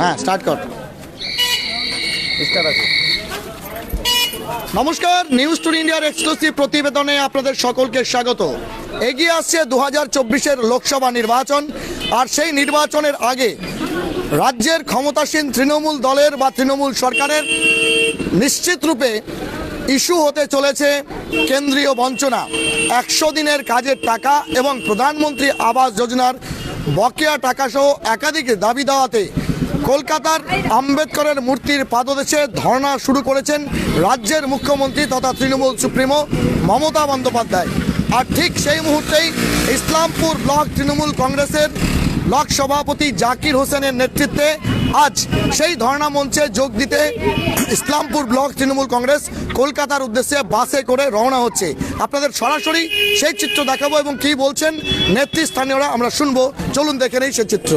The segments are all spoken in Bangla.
হ্যাঁ স্টার্ট কর। নমস্কার নিউজ টুর ইন্ডিয়ার এক্সক্লুসিভ প্রতিবেদনে আপনাদের সকলকে স্বাগত। এগিয়ে আসছে দু হাজার চব্বিশের লোকসভা নির্বাচন, আর সেই নির্বাচনের আগে রাজ্যের ক্ষমতাসীন তৃণমূল দলের বা তৃণমূল সরকারের নিশ্চিত রূপে ইস্যু হতে চলেছে কেন্দ্রীয় বঞ্চনা, একশো দিনের কাজের টাকা এবং প্রধানমন্ত্রী আবাস যোজনার বকেয়া টাকাসহ একাধিক দাবি দেওয়াতে কলকাতার আম্বেদকরের মূর্তির পাদদেশে ধর্ণা শুরু করেছেন রাজ্যের মুখ্যমন্ত্রী তথা তৃণমূল সুপ্রিমো মমতা বন্দ্যোপাধ্যায়। আর ঠিক সেই মুহূর্তেই ইসলামপুর ব্লক তৃণমূল কংগ্রেসের ব্লক সভাপতি জাকির হোসেনের নেতৃত্বে আজ সেই ধর্ণা মঞ্চে যোগ দিতে ইসলামপুর ব্লক তৃণমূল কংগ্রেস কলকাতার উদ্দেশ্যে বাসে করে রওনা হচ্ছে। আপনাদের সরাসরি সেই চিত্র দেখাবো এবং কি বলছেন নেতৃস্থানীয়রা আমরা শুনব। চলুন দেখে নেই সেই চিত্র।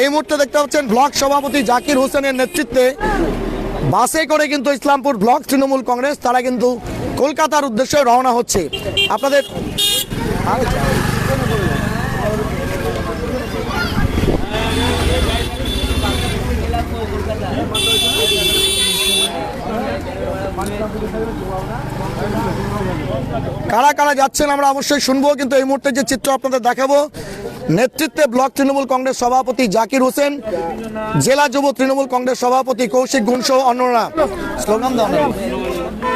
এই মুহূর্তে দেখতে পাচ্ছেন ব্লক সভাপতি জাকির হোসেনের নেতৃত্বে বাসে করে কিন্তু ইসলামপুর ব্লক তৃণমূল কংগ্রেস, তারা কিন্তু কলকাতার উদ্দেশ্যে রওনা হচ্ছে। আপনাদের কারা কারা যাচ্ছেন আমরা অবশ্যই শুনব, কিন্তু এই মুহূর্তে যে চিত্র আপনাদের দেখাবো নেতৃত্বে ব্লক তৃণমূল কংগ্রেস সভাপতি জাকির হোসেন জেলা যুব তৃণমূল কংগ্রেস সভাপতি কৌশিক গুণ সহ অন্যরা। স্লোগান দাও না।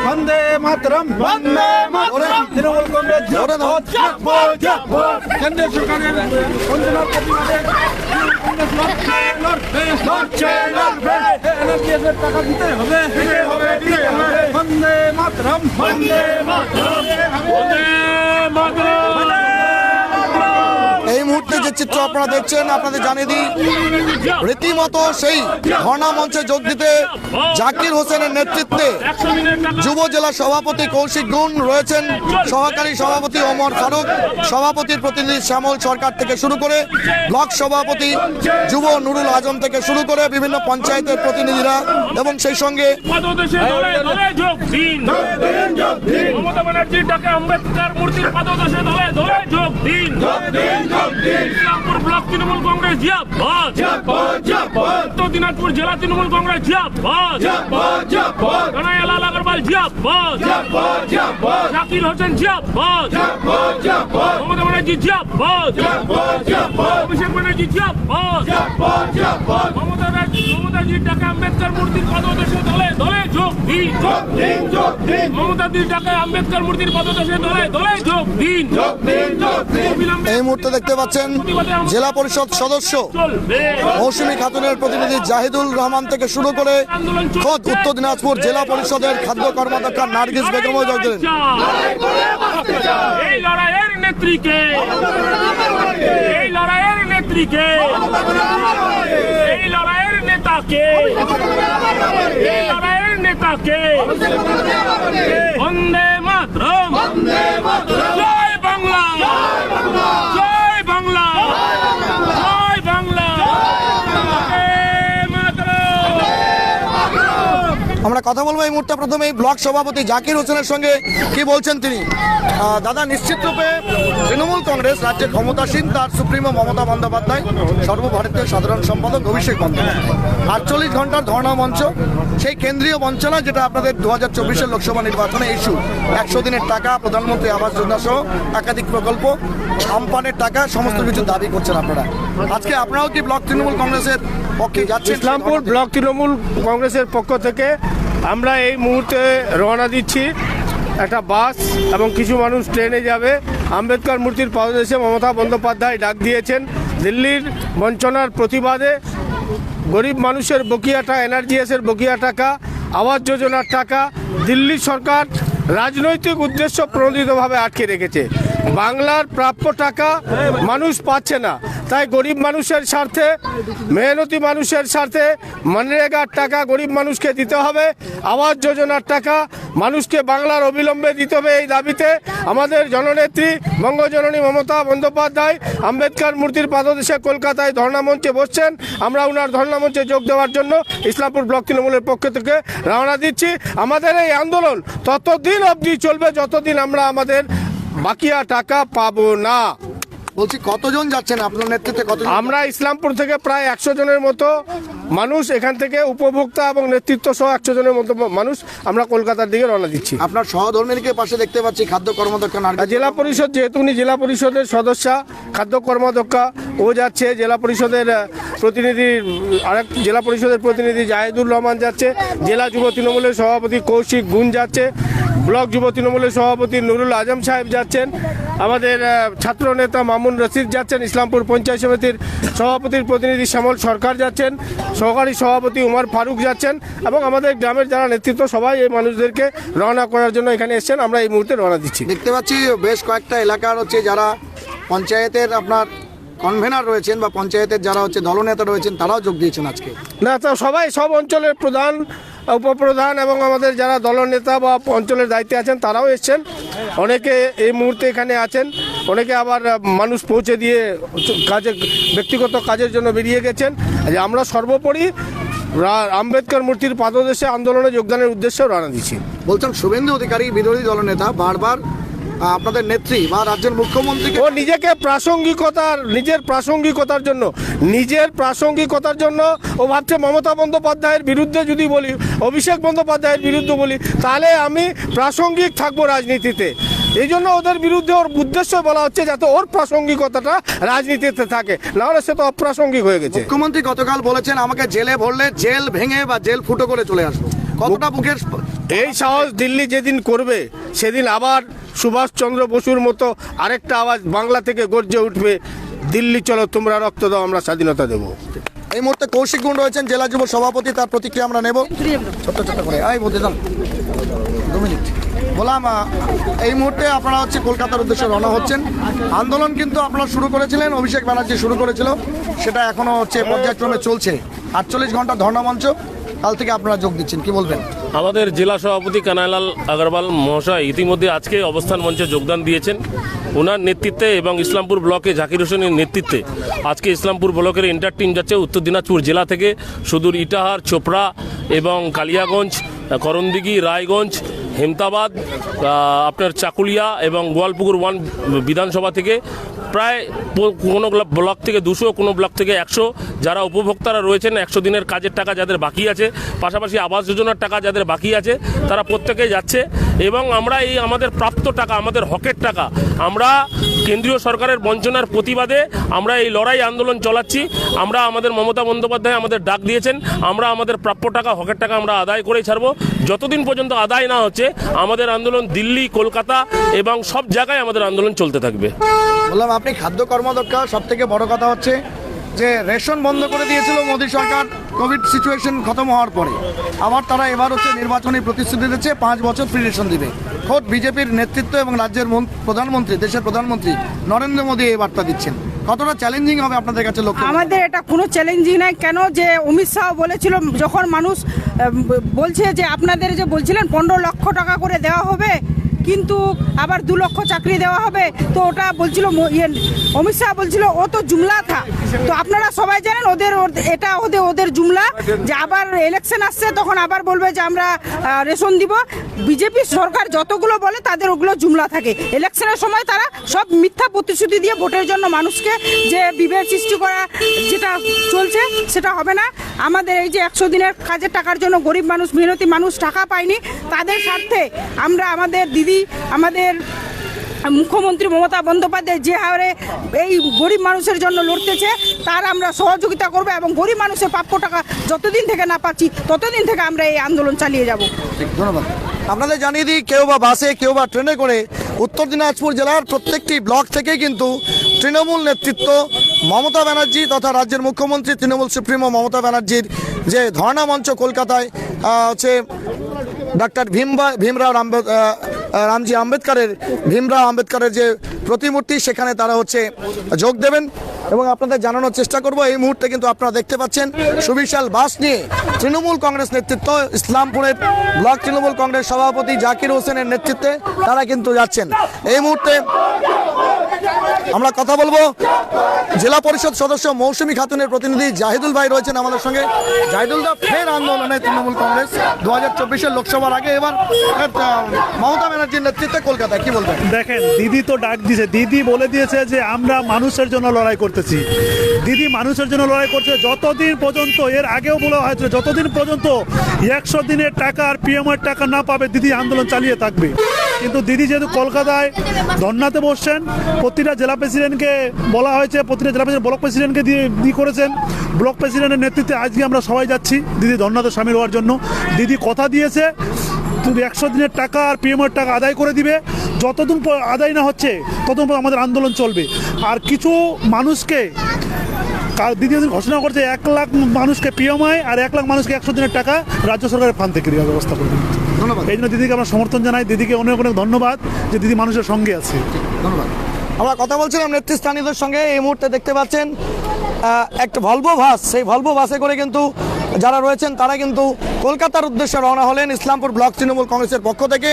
বন্দে মাতরম বন্দে মাতরম। তৃণমূল কংগ্রেস। কেন্দ্রীয় সরকারের বঞ্চনার প্রতিবাদে টাকা দিতে হবে বন্দে মাতরম বন্দে মাতরম। বন্দে মাতরম। চিত্র আপনারা দেখছেন, আপনাদের জানিয়ে দিই, রীতিমতো সেই ধর্ণা মঞ্চে যোগ দিতে জাকির হোসেনের নেতৃত্বে যুব জেলা সভাপতি কৌশিক গুণ রয়েছেন। সহকারী সভাপতি ওমর ফারুক, সভাপতির প্রতিনিধি শ্যামল সরকার থেকে শুরু করে ব্লক সভাপতি যুব নুরুল আজম থেকে শুরু করে বিভিন্ন পঞ্চায়েতের প্রতিনিধিরা এবং সেই সঙ্গে যোগ দিন মমতা ডাকে মূর্তির পাদদেশে দলে দলে যোগ দিন। ইসলামপুর ব্লক তৃণমূল কংগ্রেস জিয়াবাদ উত্তর দিনাজপুর জেলা তৃণমূল কংগ্রেস জিয়াবাদ কানাইয়ালাল আগরওয়াল জিয়াবাদ জাকির হোসেন জিয়াবাদ মমতা ব্যানার্জি জিয়াবাদ অভিষেক ব্যানার্জি জিয়াবাদ মমতা মমতাজির ডাকে আম্বেদকর মূর্তির পদদেশে দলে দলে যোগ দিন। মমতাজির ডাকে আম্বেদকর মূর্তির পদদেশে দলে দলে যোগ দিন। এই মুহূর্তে দেখতে পাচ্ছেন জেলা পরিষদ সদস্য মৌসুমী খাতুনের প্রতিনিধি জাহিদুল রহমান থেকে শুরু করে খোদ উত্তর দিনাজপুর জেলা পরিষদের খাদ্য কর্মকর্তা নার্গিস বেগমও যোগ দিলেন নেত্রীকে এই লড়াইয়ের নেত্রীকে এই লড়াইয়ের নেতাকে এই লড়াইয়ের নেতাকে বন্দে মাতরম। জয় বাংলা জয় বাংলা জয় বাংলা বন্দে মাতরম আমরা কথা বলব এই মুহূর্তে প্রথমে ব্লক সভাপতি জাকির হোসেনের সঙ্গে। কি বলছেন তিনি? দাদা, নিশ্চিত রূপে তৃণমূল কংগ্রেস রাজ্যের ক্ষমতাসীন তার সুপ্রিমো মমতা বন্দ্যোপাধ্যায়, সর্বভারতীয় সাধারণ সম্পাদক অভিষেক বন্দ্যোপাধ্যায়। আটচল্লিশ ঘণ্টার ধর্ণা মঞ্চ, সেই কেন্দ্রীয় বঞ্চনা যেটা আপনাদের দু হাজার চব্বিশের লোকসভা নির্বাচনে ইস্যু একশো দিনের টাকা, প্রধানমন্ত্রী আবাস যোজনা সহ একাধিক প্রকল্প, আমপানের টাকা, সমস্ত কিছু দাবি করছেন আপনারা। আজকে আপনারাও কি ব্লক তৃণমূল কংগ্রেসের পক্ষে যাচ্ছেন? ইসলামপুর ব্লক তৃণমূল কংগ্রেসের পক্ষ থেকে আমরা এই মুহূর্তে রওনা দিচ্ছি। একটা বাস এবং কিছু মানুষ ট্রেনে যাবে। আম্বেদকর মূর্তির পাদদেশে মমতা বন্দ্যোপাধ্যায় ডাক দিয়েছেন। দিল্লির বঞ্চনার প্রতিবাদে গরিব মানুষের বকিয়া টাকা এনআরজিএসের বকিয়া টাকা, আবাস যোজনার টাকা দিল্লি সরকার রাজনৈতিক উদ্দেশ্য প্রণোদিতভাবে আটকে রেখেছে। বাংলার প্রাপ্য টাকা মানুষ পাচ্ছে না। তাই গরিব মানুষের স্বার্থে, মেহনতি মানুষের স্বার্থে মনরেগার টাকা গরিব মানুষকে দিতে হবে, আবাস যোজনার টাকা মানুষকে বাংলার অবিলম্বে দিতে হবে এই দাবিতে আমাদের জননেত্রী বঙ্গজননী মমতা বন্দ্যোপাধ্যায় আম্বেদকর মূর্তির পাদদেশে কলকাতায় ধর্ণা মঞ্চে বসছেন। আমরা ওনার ধর্ণা মঞ্চে যোগ দেওয়ার জন্য ইসলামপুর ব্লক তৃণমূলের পক্ষ থেকে রওনা দিচ্ছি। আমাদের এই আন্দোলন ততদিন অবধি চলবে যতদিন আমরা আমাদের বাকিয়া টাকা পাবো না। বলছি কতজন যাচ্ছেন আপনার নেতৃত্বে? কতজন? আমরা ইসলামপুর থেকে প্রায় একশো জনের মতো মানুষ এখান থেকে উপভোক্তা এবং নেতৃত্ব সহ একশো জনের মতো মানুষ আমরা কলকাতার দিকে রওনা দিচ্ছি। আপনার সহধর্মীকে পাশে দেখতে পাচ্ছি খাদ্য কর্মদক্ষ জেলা পরিষদ যেহেতু উনি জেলা পরিষদের সদস্যা খাদ্য কর্মাধ্যক্ষা ও যাচ্ছে জেলা পরিষদের প্রতিনিধি আরেক জেলা পরিষদের প্রতিনিধি জাহেদুর রহমান যাচ্ছে জেলা যুব তৃণমূলের সভাপতি কৌশিক গুণ যাচ্ছে ব্লক যুব তৃণমূলের সভাপতি নুরুল আজম সাহেব যাচ্ছেন আমাদের ছাত্র নেতা মামুন রশিদ যাচ্ছেন ইসলামপুর পঞ্চায়েত সমিতির সভাপতির প্রতিনিধি শ্যামল সরকার যাচ্ছেন সহকারী সভাপতি উমার ফারুক যাচ্ছেন এবং আমাদের গ্রামের যারা নেতৃত্ব সবাই এই মানুষদেরকে রওনা করার জন্য এখানে এসেছেন। আমরা এই মুহূর্তে রওনা দিচ্ছি। দেখতে পাচ্ছি বেশ কয়েকটা এলাকার হচ্ছে যারা পঞ্চায়েতের আপনার কনভেনার রয়েছেন বা পঞ্চায়েতের যারা হচ্ছে দলনেতা রয়েছেন তারাও যোগ দিয়েছেন আজকে। না তো সবাই সব অঞ্চলের প্রধান উপপ্রধান এবং আমাদের যারা দলনেতা বা অঞ্চলের দায়িত্বে আছেন, তারাও এসছেন। অনেকে এই মুহূর্তে এখানে আছেন, অনেকে আবার মানুষ পৌঁছে দিয়ে কাজে, ব্যক্তিগত কাজের জন্য বেরিয়ে গেছেন। যে আমরা সর্বোপরি আম্বেদকর মূর্তির পাদদেশে আন্দোলনে যোগদানের উদ্দেশ্যেও রানা দিচ্ছি। বলছেন শুভেন্দু অধিকারী, বিরোধী দলনেতা বারবার আপনাদের নেত্রী বা রাজ্যের মুখ্যমন্ত্রী ও নিজেকে প্রাসঙ্গিকতার নিজের প্রাসঙ্গিকতার জন্য নিজের প্রাসঙ্গিকতার জন্য ও ভাবছে মমতা বন্দ্যোপাধ্যায়ের বিরুদ্ধে যদি বলি অভিষেক বন্দ্যোপাধ্যায়ের বিরুদ্ধে বলি তাহলে আমি প্রাসঙ্গিক থাকব রাজনীতিতে। এই জন্য ওদের বিরুদ্ধে ওর উদ্দেশ্য বলা হচ্ছে যাতে ওর প্রাসঙ্গিকতাটা রাজনীতিতে থাকে নাহলে সে তো অপ্রাসঙ্গিক হয়ে গেছে। মুখ্যমন্ত্রী গতকাল বলেছেন আমাকে জেলে ভরলে জেল ভেঙে বা জেল ফুটো করে চলে আসব। কতটা বুকের এই সাহস দিল্লি যেদিন করবে সেদিন আবার সুভাষচন্দ্র বসুর মতো আরেকটা আওয়াজ বাংলা থেকে গর্জে উঠবে দিল্লি চলো তোমরা রক্ত দাও আমরা স্বাধীনতা দেবো। এই মুহূর্তে কৌশিক গুণ রয়েছেন জেলা যুব সভাপতি তার প্রতিক্রিয়া আমরা নেব। ছোট্ট ছোট্ট করে। আই বলতে দাম দু মিনিট। বললাম এই মুহূর্তে আপনারা হচ্ছে কলকাতার উদ্দেশ্যে রওনা হচ্ছেন। আন্দোলন কিন্তু আপনারা শুরু করেছিলেন অভিষেক ব্যানার্জি শুরু করেছিল সেটা এখনও হচ্ছে পর্যায়ক্রমে চলছে। আটচল্লিশ ঘণ্টা ধর্ণা মঞ্চ কাল থেকে আপনারা যোগ দিচ্ছেন, কি বলবেন? আমাদের জেলা সভাপতি কানাইলাল আগরওয়াল মহাশয় ইতিমধ্যে আজকে অবস্থান মঞ্চে যোগদান দিয়েছেন। ওনার নেতৃত্বে এবং ইসলামপুর ব্লকে জাকির হোসেনের নেতৃত্বে আজকে ইসলামপুর ব্লকের ইন্টার টিম যাচ্ছে উত্তর দিনাজপুর জেলা থেকে সুদূর ইটাহার, চোপড়া এবং কালিয়াগঞ্জ করণদিঘি, রায়গঞ্জ, হেমতাবাদ আপনার চাকুলিয়া এবং গোয়ালপুকুর ওয়ান বিধানসভা থেকে প্রায় কোনো ব্লক- থেকে দুশো, কোনো ব্লক থেকে একশো যারা উপভোক্তারা রয়েছেন, একশো দিনের কাজের টাকা যাদের বাকি আছে, পাশাপাশি আবাস যোজনার টাকা যাদের বাকি আছে, তারা প্রত্যেকেই যাচ্ছে এবং আমরা এই আমাদের প্রাপ্ত টাকা, আমাদের হকের টাকা, আমরা কেন্দ্রীয় সরকারের বঞ্চনার প্রতিবাদে আমরা এই লড়াই আন্দোলন চালাচ্ছি। আমরা আমাদের মমতা বন্দ্যোপাধ্যায় আমাদের ডাক দিয়েছেন। আমরা আমাদের প্রাপ্য টাকা, হকের টাকা আমরা আদায় করেই ছাড়বো। যতদিন পর্যন্ত আদায় না হচ্ছে, আমাদের আন্দোলন দিল্লি, কলকাতা এবং সব জায়গায় আমাদের আন্দোলন চলতে থাকবে। বললাম, আপনি খাদ্য কর্মদক্ষ সব থেকে বড় কথা হচ্ছে যে রেশন বন্ধ করে দিয়েছিল মোদী সরকার। কোভিড সিচুয়েশন খতম হওয়ার পরে আবার তারা এবার হচ্ছে নির্বাচনী প্রতিশ্রুতি দিচ্ছে, পাঁচ বছর ফ্রি রেশন দিবে। খোদ বিজেপির নেতৃত্ব এবং রাজ্যের প্রধানমন্ত্রী, দেশের প্রধানমন্ত্রী নরেন্দ্র মোদী এই বার্তা দিচ্ছেন। কতটা চ্যালেঞ্জিং হবে আপনাদের কাছে লক্ষ্য আমাদের এটা কোনো চ্যালেঞ্জিং নাই। কেন যে অমিত শাহ বলেছিল, যখন মানুষ বলছে যে আপনাদের যে বলছিলেন, পনেরো লক্ষ টাকা করে দেওয়া হবে কিন্তু আবার দু লক্ষ চাকরি দেওয়া হবে। তো ওটা বলছিল ইয়ে, অমিত শাহ বলছিল ও তো জুমলা থা তো আপনারা সবাই জানেন ওদের এটা ওদের ওদের জুমলা। যে আবার ইলেকশন আসছে তখন আবার বলবে যে আমরা রেশন দিব। বিজেপি সরকার যতগুলো বলে তাদের ওগুলো জুমলা থাকে। ইলেকশনের সময় তারা সব মিথ্যা প্রতিশ্রুতি দিয়ে ভোটের জন্য মানুষকে যে বিভেদ সৃষ্টি করা যেটা চলছে সেটা হবে না। আমাদের এই যে একশো দিনের কাজের টাকার জন্য গরিব মানুষ, মেহনতি মানুষ টাকা পায়নি, তাদের স্বার্থে আমরা আমাদের দিদি, আমাদের মুখ্যমন্ত্রী মমতা বন্দ্যোপাধ্যায় যে হারে এই গরিব মানুষের জন্য লড়তেছে, তার আমরা সহযোগিতা করব এবং গরিব মানুষের প্রাপ্য টাকা যতদিন থেকে না পাচ্ছি, ততদিন থেকে আমরা এই আন্দোলন চালিয়ে যাব। ধন্যবাদ। আপনাদের জানিয়ে দিই, কেউ বা বাসে, কেউ বা ট্রেনে করে উত্তর দিনাজপুর জেলার প্রত্যেকটি ব্লক থেকে কিন্তু তৃণমূল নেতৃত্ব মমতা ব্যানার্জি তথা রাজ্যের মুখ্যমন্ত্রী তৃণমূল সুপ্রিমো মমতা ব্যানার্জির যে ধর্ণা মঞ্চ কলকাতায় হচ্ছে ডাক্তার ভীমবা, ভীমরাও রামজি আম্বেদকারের, ভীমরাও আম্বেদকারের যে প্রতিমূর্তি, সেখানে তারা হচ্ছে যোগ দেবেন। এবং আপনাদের জানানোর চেষ্টা করব, এই মুহূর্তে কিন্তু আপনারা দেখতে পাচ্ছেন সুবিশাল বাস নিয়ে তৃণমূল কংগ্রেস নেতৃত্ব ইসলামপুরের ব্লক তৃণমূল কংগ্রেস সভাপতি জাকির হোসেনের নেতৃত্বে তারা কিন্তু যাচ্ছেন। এই মুহূর্তে আমরা কথা বলব জেলা পরিষদ সদস্য মৌসুমী খাতুনের প্রতিনিধি জাহিদুল ভাই রয়েছেন আমাদের সঙ্গে। জাহিদুল দা, ফের আন্দোলনে তৃণমূল কংগ্রেস দু হাজার চব্বিশের লোকসভার আগে এবার মমতা ব্যানার্জির নেতৃত্বে কলকাতায়, কি বলবেন? দেখেন, দিদি তো ডাক দিয়েছে দিদি বলে দিয়েছে যে আমরা মানুষের জন্য লড়াই করতেছি। দিদি, মানুষের জন্য লড়াই করছে যতদিন পর্যন্ত, এর আগেও বলা হয়েছিল, যতদিন পর্যন্ত একশো দিনের টাকা আর পিএমের টাকা না পাবে, দিদি আন্দোলন চালিয়ে থাকবে। কিন্তু দিদি যেহেতু কলকাতায় ধর্নাতে বসছেন, প্রতিটা জেলা প্রেসিডেন্টকে বলা হয়েছে, প্রতিটা জেলা প্রেসিডেন্ট ব্লক প্রেসিডেন্টকে দিয়ে দিয়ে করেছেন। ব্লক প্রেসিডেন্টের নেতৃত্বে আজকে আমরা সবাই যাচ্ছি, দিদি ধর্নাতে সামিল হওয়ার জন্য। দিদি কথা দিয়েছে তুমি একশো দিনের টাকা আর পিএমের টাকা আদায় করে দিবে। যতদিন আদায় না হচ্ছে ততদিন পর্যন্ত আমাদের আন্দোলন চলবে। আর কিছু মানুষকে কাল দ্বিতীয় দিন ঘোষণা করছে এক লাখ মানুষকে পিএমআই আর এক লাখ মানুষকে একশো দিনের টাকা রাজ্য সরকারের ফান্ড থেকে দেওয়ার ব্যবস্থা করবে ধন্যবাদ। এই জন্য দিদিকে আমরা সমর্থন জানাই। দিদিকে অনেক অনেক ধন্যবাদ যে দিদি মানুষের সঙ্গে আছে। ধন্যবাদ। আমরা কথা বলছিলাম নেতৃস্থানীয়দের সঙ্গে এই মুহূর্তে দেখতে পাচ্ছেন একটা ভলভো বাস সেই ভলভো বাসে করে কিন্তু যারা রয়েছেন, তারা কিন্তু কলকাতার উদ্দেশ্যে রওনা হলেন ইসলামপুর ব্লক তৃণমূল কংগ্রেসের পক্ষ থেকে।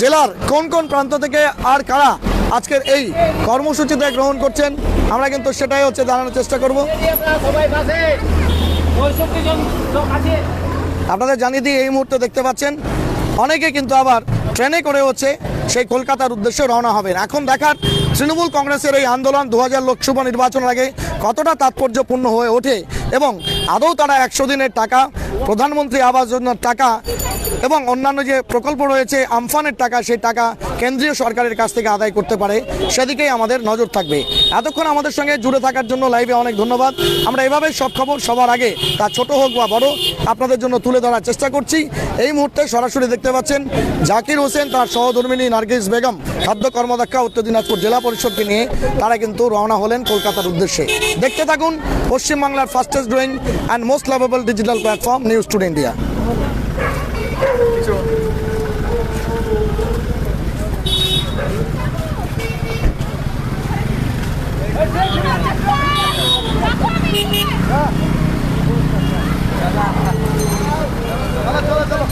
জেলার কোন কোন প্রান্ত থেকে আর কারা আজকের এই কর্মসূচিতে গ্রহণ করছেন, আমরা কিন্তু সেটাই হচ্ছে জানানোর চেষ্টা করব। আপনাদের জানিয়ে দিই, এই মুহূর্তে দেখতে পাচ্ছেন, অনেকে কিন্তু আবার ট্রেনে করে হচ্ছে সেই কলকাতার উদ্দেশ্যে রওনা হবেন। এখন দেখার তৃণমূল কংগ্রেসের এই আন্দোলন দু হাজার লোকসভা নির্বাচনের আগে কতটা তাৎপর্যপূর্ণ হয়ে ওঠে এবং আদৌ তারা একশো দিনের টাকা প্রধানমন্ত্রী আবাস যোজনার টাকা এবং অন্যান্য যে প্রকল্প রয়েছে, আমফানের টাকা, সেই টাকা কেন্দ্রীয় সরকারের কাছ থেকে আদায় করতে পারে, সেদিকেই আমাদের নজর থাকবে। এতক্ষণ আমাদের সঙ্গে জুড়ে থাকার জন্য লাইভে অনেক ধন্যবাদ। আমরা এভাবে সব খবর সবার আগে, তা ছোট হোক বা বড়, আপনাদের জন্য তুলে ধরার চেষ্টা করছি। এই মুহূর্তে সরাসরি দেখতে পাচ্ছেন জাকির হোসেন, তার সহধর্মিনী নার্গিস বেগম খাদ্য কর্মদক্ষা, উত্তর দিনাজপুর জেলা পরিষদকে নিয়ে তারা কিন্তু রওনা হলেন কলকাতার উদ্দেশ্যে। দেখতে থাকুন পশ্চিমবাংলার fastest growing and most lovable digital platform news today India চলো চলো